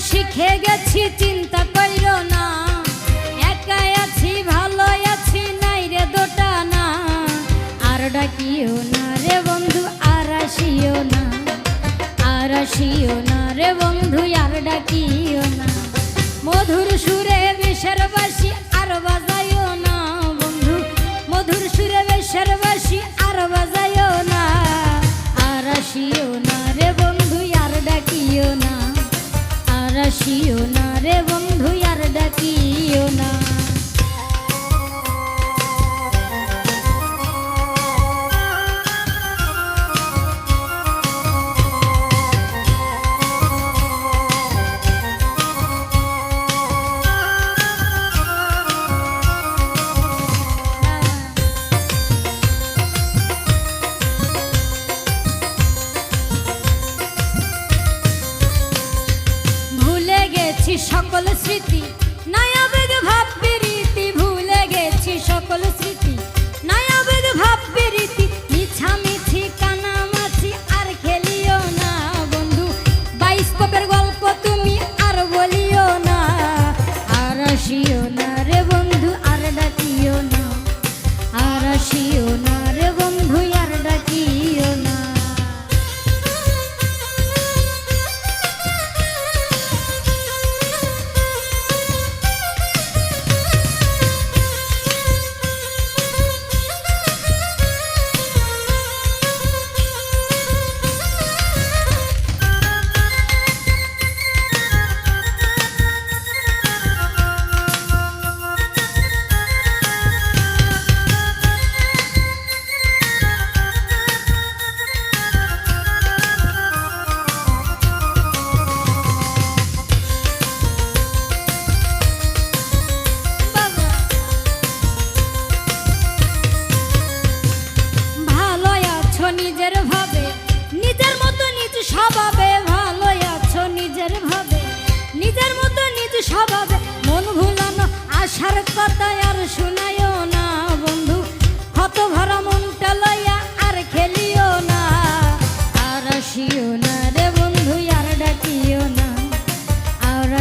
শিখে গেছি, চিন্তা কইর না। একাই আছি ভালো আছি, নাই রে দোটা না। আর ডাকিও না রে বন্ধু, আর আসিও না। আর আসিও না রে বন্ধু। আর না রে বন্ধু। গেছি সকল স্মৃতি নয়াবেগ ভাব রীতি ভুলে গেছি সকল স্মৃতি।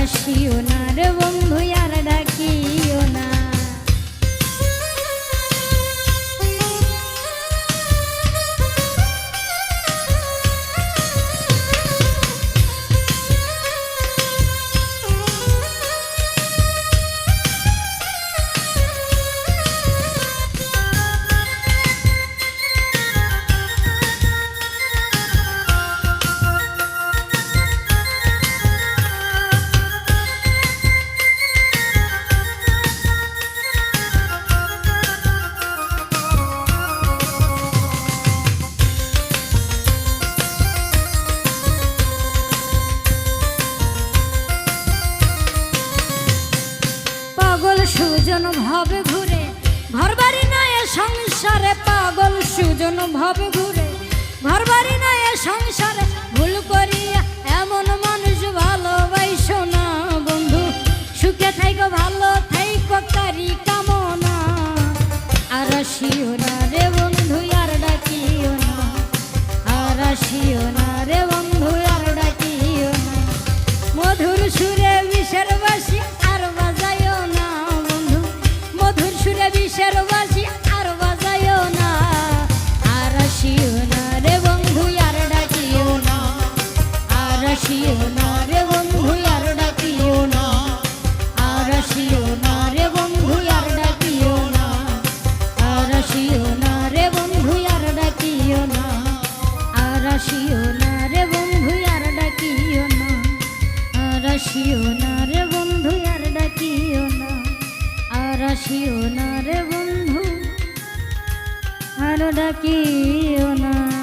আসিও না রে বন্ধু সুজন ভাবে ঘুরে। ঘর বাড়ি নয় সংসারে পাগল সুজন ভাবে ঘুরে। ঘর বাড়ি নয় সংসারে আসিও না রে বন্ধু, আর ডাকিও না। আর আসিও না রে বন্ধু, আর ডাকিও না। আর আসিও না রে বন্ধু, আর ডাকিও না। আর আসিও না রে বন্ধু, আর ডাকিও না। আর আসিও না রে বন্ধু, আর ডাকিও না। আর আসিও না রে বন্ধু, আর ডাকিও না।